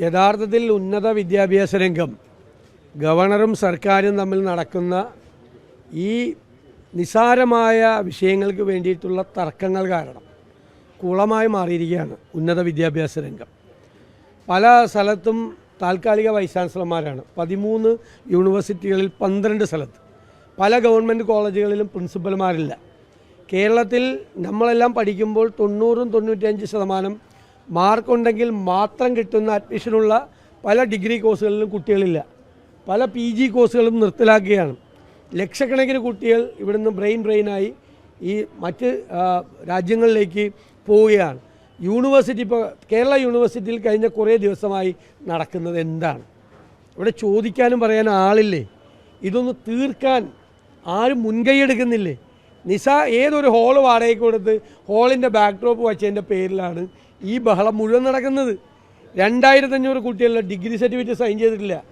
യഥാർത്ഥത്തിൽ ഉന്നത വിദ്യാഭ്യാസ രംഗം ഗവർണറും സർക്കാരും തമ്മിൽ നടക്കുന്ന ഈ നിസാരമായ വിഷയങ്ങൾക്ക് വേണ്ടിയിട്ടുള്ള തർക്കങ്ങൾ കാരണം കുളമായി മാറിയിരിക്കുകയാണ് ഉന്നത വിദ്യാഭ്യാസ രംഗം. പല സ്ഥലത്തും താൽക്കാലിക വൈസ് ചാൻസലർമാരാണ്. പതിമൂന്ന് യൂണിവേഴ്സിറ്റികളിൽ പന്ത്രണ്ട് സ്ഥലത്ത്. പല ഗവൺമെന്റ് കോളേജുകളിലും പ്രിൻസിപ്പൽമാരില്ല. കേരളത്തിൽ നമ്മളെല്ലാം പഠിക്കുമ്പോൾ തൊണ്ണൂറും തൊണ്ണൂറ്റഞ്ച് ശതമാനം മാർക്കുണ്ടെങ്കിൽ മാത്രം കിട്ടുന്ന അഡ്മിഷനുള്ള പല ഡിഗ്രി കോഴ്സുകളിലും കുട്ടികളില്ല. പല പി ജി കോഴ്സുകളും നിർത്തലാക്കുകയാണ്. ലക്ഷക്കണക്കിന് കുട്ടികൾ ഇവിടുന്ന് ബ്രെയിൻ ബ്രെയിനായി ഈ മറ്റ് രാജ്യങ്ങളിലേക്ക് പോവുകയാണ്. യൂണിവേഴ്സിറ്റി ഇപ്പോൾ കേരള യൂണിവേഴ്സിറ്റിയിൽ കഴിഞ്ഞ കുറേ ദിവസമായി നടക്കുന്നത് എന്താണ്? ഇവിടെ ചോദിക്കാനും പറയാനും ആളില്ലേ? ഇതൊന്ന് തീർക്കാൻ ആരും മുൻകൈ മുൻകൈയെടുക്കുന്നില്ലേ? നിസ ഏതൊരു ഹോൾ വാടകയ്ക്ക് കൊടുത്ത് ഹോളിന്റെ ബാക്ക്ഡ്രോപ്പ് വച്ചതിന്റെ പേരിലാണ് ഈ ബഹളം മുഴുവൻ നടക്കുന്നത് രണ്ടായിരത്തഞ്ഞൂറ് കുട്ടികളുടെ ഡിഗ്രി സർട്ടിഫിക്കറ്റ് സൈൻ ചെയ്തിട്ടില്ല.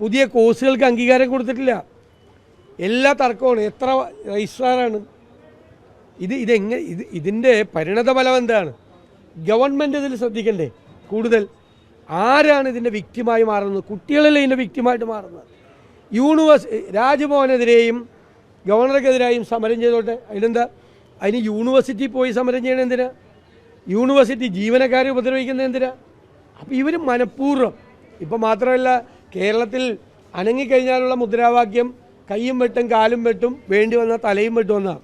പുതിയ കോഴ്സുകൾക്ക് അംഗീകാരം കൊടുത്തിട്ടില്ല. എല്ലാ തർക്കമാണ് എത്ര രജിസ്ട്രാറാണ്? ഇത് ഇതെങ്ങനെ ഇത് ഇതിന്റെ പരിണത ഫലം എന്താണ്? ഗവൺമെന്റ് ഇതിൽ ശ്രദ്ധിക്കണ്ടേ? കൂടുതൽ. ആരാണ് ഇതിന്റെ വ്യക്തിമായി മാറുന്നത്? കുട്ടികളല്ലേ ഇതിന്റെ വ്യക്തിമായിട്ട് മാറുന്നത്? യൂണിവേഴ്സ് രാജ്ഭവനെതിരെയും ഗവർണർക്കെതിരായും സമരം ചെയ്തോട്ടെ. അതിനെന്താ? അതിന് യൂണിവേഴ്സിറ്റി പോയി സമരം ചെയ്യണം എന്തിനാ? യൂണിവേഴ്സിറ്റി ജീവനക്കാരെ ഉപദ്രവിക്കുന്നത് എന്തിനാ? അപ്പോൾ ഇവർ മനഃപൂർവം ഇപ്പം മാത്രമല്ല കേരളത്തിൽ അനങ്ങിക്കഴിഞ്ഞാലുള്ള മുദ്രാവാക്യം കൈയും വെട്ടും കാലും വെട്ടും വേണ്ടി വന്ന തലയും വെട്ടും എന്നാണ്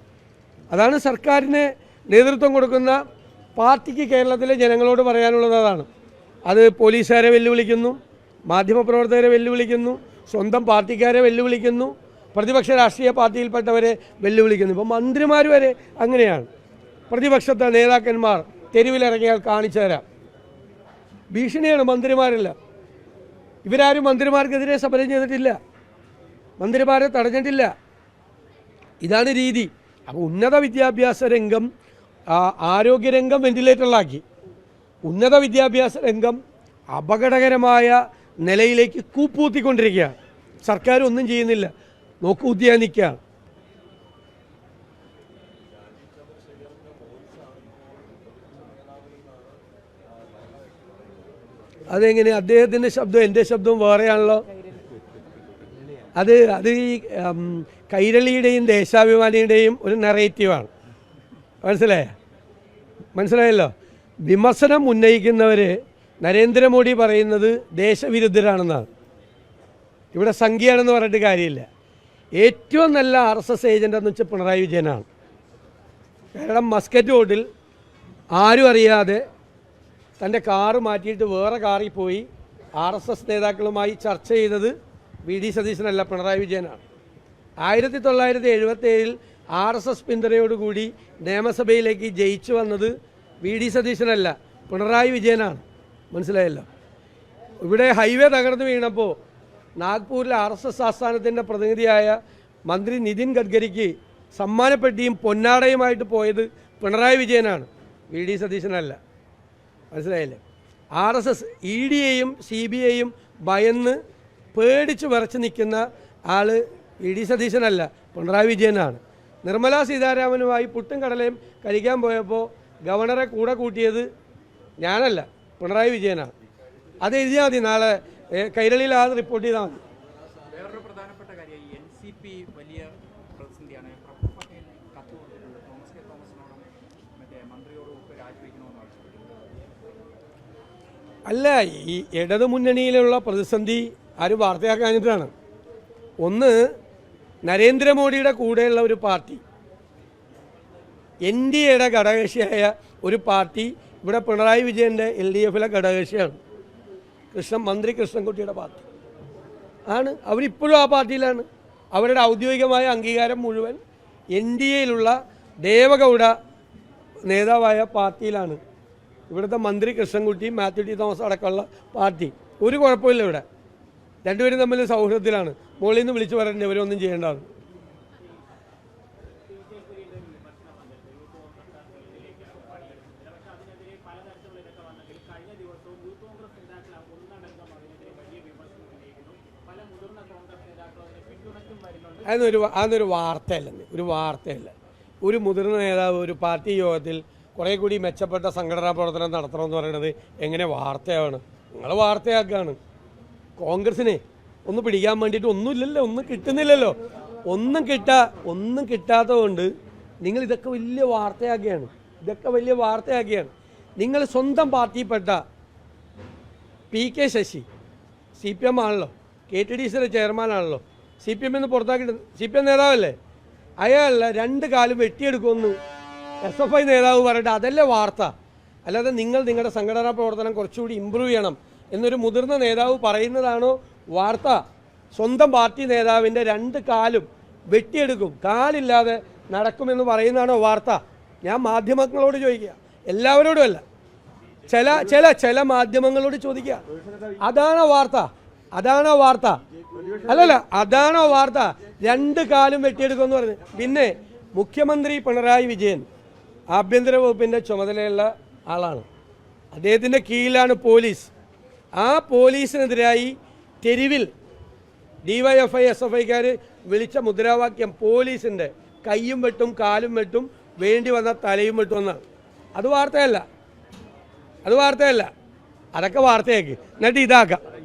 അതാണ് സർക്കാരിന് നേതൃത്വം കൊടുക്കുന്ന പാർട്ടിക്ക് കേരളത്തിലെ ജനങ്ങളോട് പറയാനുള്ളത് അതാണ്. അത് പോലീസുകാരെ വെല്ലുവിളിക്കുന്നു മാധ്യമപ്രവർത്തകരെ വെല്ലുവിളിക്കുന്നു സ്വന്തം പാർട്ടിക്കാരെ വെല്ലുവിളിക്കുന്നു പ്രതിപക്ഷ രാഷ്ട്രീയ പാർട്ടിയിൽപ്പെട്ടവരെ വെല്ലുവിളിക്കുന്നു. ഇപ്പം മന്ത്രിമാർ വരെ അങ്ങനെയാണ്. പ്രതിപക്ഷത്തെ നേതാക്കന്മാർ തെരുവിലിറങ്ങിയാൽ കാണിച്ചു തരാം. ഭീഷണിയാണ് മന്ത്രിമാരല്ല. ഇവരാരും മന്ത്രിമാർക്കെതിരെ സമരം ചെയ്തിട്ടില്ല. മന്ത്രിമാരെ തടഞ്ഞിട്ടില്ല. ഇതാണ് രീതി. അപ്പോൾ ഉന്നത വിദ്യാഭ്യാസ രംഗം ആരോഗ്യരംഗം വെന്റിലേറ്ററിലാക്കി ഉന്നത വിദ്യാഭ്യാസ രംഗം അപകടകരമായ നിലയിലേക്ക് കൂപ്പൂത്തിക്കൊണ്ടിരിക്കുകയാണ് സർക്കാർ ഒന്നും ചെയ്യുന്നില്ല. നോക്കുകുത്തിയാ നിൽക്കുകയാണ് അതെങ്ങനെ? അദ്ദേഹത്തിന്റെ ശബ്ദവും എന്റെ ശബ്ദവും വേറെയാണല്ലോ. അത് അത് ഈ കൈരളിയുടെയും ദേശാഭിമാനിയുടെയും ഒരു നറേറ്റീവാണ് മനസ്സിലായ? മനസ്സിലായല്ലോ? വിമർശനം ഉന്നയിക്കുന്നവർ നരേന്ദ്രമോദി പറയുന്നത് ദേശവിരുദ്ധരാണെന്നാണ്. ഇവിടെ സംഖ്യയാണെന്ന് പറഞ്ഞിട്ട് കാര്യമില്ല. ഏറ്റവും നല്ല ആർ എസ് എസ് ഏജന്റ് എന്ന് വെച്ചാൽ പിണറായി വിജയനാണ്. കാരണം മസ്കറ്റ് റോഡിൽ ആരും അറിയാതെ തന്റെ കാറ് മാറ്റിയിട്ട് വേറെ കാറിൽ പോയി ആർ എസ് എസ് നേതാക്കളുമായി ചർച്ച ചെയ്തത് വി ഡി സതീശനല്ല പിണറായി വിജയനാണ്. ആയിരത്തി തൊള്ളായിരത്തി എഴുപത്തേഴിൽ ആർ എസ് എസ് പിന്തുണയോടുകൂടി നിയമസഭയിലേക്ക് ജയിച്ചു വന്നത് വി ഡി സതീശനല്ല പിണറായി വിജയനാണ്. മനസ്സിലായല്ലോ? ഇവിടെ ഹൈവേ തകർന്നു വീണപ്പോൾ നാഗ്പൂരിലെ ആർ എസ് എസ് ആസ്ഥാനത്തിന്റെ പ്രതിനിധിയായ മന്ത്രി നിതിൻ ഗഡ്കരിക്ക് സമ്മാനപ്പെട്ടിയും പൊന്നാടയുമായിട്ട് പോയത് പിണറായി വിജയനാണ്. വി ഡി സതീശനല്ല. മനസ്സിലായില്ലേ? ആർ എസ് എസ് ഇ ഡിയെയും സി ബി ഐയും ഭയന്ന് പേടിച്ച് വിറച്ച് നിൽക്കുന്ന ആൾ ഇ ഡി സതീശനല്ല പിണറായി വിജയനാണ്. നിർമ്മല സീതാരാമനുമായി പുട്ടും കടലയും കഴിക്കാൻ പോയപ്പോൾ ഗവർണറെ കൂടെ കൂട്ടിയത് ഞാനല്ല പിണറായി വിജയനാണ്. അത് എഴുതിയാൽ മതി നാളെ കൈരളിയിൽ ആ റിപ്പോർട്ട് ചെയ്താൽ മതി. അല്ല ഈ ഇടതു മുന്നണിയിലുള്ള പ്രതിസന്ധി ആര് വാർത്തയാക്കാഞ്ഞിട്ടാണ് ഒന്ന് നരേന്ദ്രമോദിയുടെ കൂടെയുള്ള ഒരു പാർട്ടി. എൻ ഡി എയുടെ ഘടകകക്ഷിയായ ഒരു പാർട്ടി ഇവിടെ പിണറായി വിജയന്റെ എൽ ഡി എഫിലെ ഘടകകക്ഷിയാണ്. കൃഷ്ണൻ മന്ത്രി കൃഷ്ണൻകുട്ടിയുടെ പാർട്ടി. ആണ്. അവരിപ്പോഴും ആ പാർട്ടിയിലാണ്. അവരുടെ ഔദ്യോഗികമായ അംഗീകാരം മുഴുവൻ എൻ ഡി എയിലുള്ള ദേവഗൗഡ നേതാവായ പാർട്ടിയിലാണ്. ഇവിടുത്തെ മന്ത്രി കൃഷ്ണൻകുട്ടി മാത്യു ടി തോമസ് അടക്കമുള്ള പാർട്ടി. ഒരു കുഴപ്പമില്ല ഇവിടെ. രണ്ടുപേരും തമ്മിൽ സൗഹൃദത്തിലാണ്. മുകളിൽ നിന്ന് വിളിച്ചു പറയുന്നത് ഇവരൊന്നും ചെയ്യേണ്ടതാണ്. അതൊരു അതൊരു വാർത്തയല്ലേ. ഒരു വാർത്തയല്ല. ഒരു മുതിർന്ന നേതാവ് ഒരു പാർട്ടി യോഗത്തിൽ കുറേ കൂടി മെച്ചപ്പെട്ട സംഘടനാ പ്രവർത്തനം നടത്തണമെന്ന് പറയുന്നത് എങ്ങനെ വാർത്തയാണ് നിങ്ങൾ വാർത്തയാക്കാണ്. കോൺഗ്രസിനെ ഒന്ന് പിടിക്കാൻ വേണ്ടിയിട്ട് ഒന്നുമില്ലല്ലോ ഒന്നും കിട്ടുന്നില്ലല്ലോ. ഒന്നും കിട്ടാ ഒന്നും കിട്ടാത്തതുകൊണ്ട് നിങ്ങൾ ഇതൊക്കെ വലിയ വാർത്തയാക്കുകയാണ് ഇതൊക്കെ വലിയ വാർത്തയാക്കുകയാണ് നിങ്ങൾ സ്വന്തം പാർട്ടിയിൽപ്പെട്ട P K Sasi C P M ആണല്ലോ. കെ ടി ഡി സിയുടെ ചെയർമാനാണല്ലോ സി പി എമ്മിൽ നിന്ന് പുറത്താക്കിയിട്ട് സി പി എം നേതാവല്ലേ? അയാളല്ല രണ്ട് കാലും വെട്ടിയെടുക്കുമെന്ന് എസ് എഫ് ഐ നേതാവ് പറഞ്ഞിട്ട് അതല്ലേ വാർത്ത? അല്ലാതെ നിങ്ങൾ നിങ്ങളുടെ സംഘടനാ പ്രവർത്തനം കുറച്ചുകൂടി ഇമ്പ്രൂവ് ചെയ്യണം എന്നൊരു മുതിർന്ന നേതാവ് പറയുന്നതാണോ വാർത്ത? സ്വന്തം പാർട്ടി നേതാവിന്റെ രണ്ട് കാലും വെട്ടിയെടുക്കും. കാലില്ലാതെ നടക്കുമെന്ന് പറയുന്നതാണോ വാർത്ത? ഞാൻ മാധ്യമങ്ങളോട് ചോദിക്കുക. എല്ലാവരോടും അല്ല. ചില ചില ചില മാധ്യമങ്ങളോട് ചോദിക്കുക. അതാണോ വാർത്ത? അതാണോ വാർത്ത? അല്ലല്ല അതാണോ വാർത്ത? രണ്ട് കാലും വെട്ടിയെടുക്കുമെന്ന് പറഞ്ഞു പിന്നെ മുഖ്യമന്ത്രി പിണറായി വിജയൻ. ആഭ്യന്തര വകുപ്പിന്റെ ചുമതലയുള്ള ആളാണ്. അദ്ദേഹത്തിന്റെ കീഴിലാണ് പോലീസ്. ആ പോലീസിനെതിരായി തെരുവിൽ ഡിവൈഎഫ്ഐ എസ് എഫ് ഐക്കാർ വിളിച്ച മുദ്രാവാക്യം പോലീസിന്റെ കയ്യും വെട്ടും കാലും വെട്ടും വേണ്ടി വന്ന തലയും വെട്ടും എന്നാണ്. അത് വാർത്തയല്ല. അത് വാർത്തയല്ല. അതൊക്കെ വാർത്തയാക്കി. എന്നിട്ട് ഇതാക്കാം.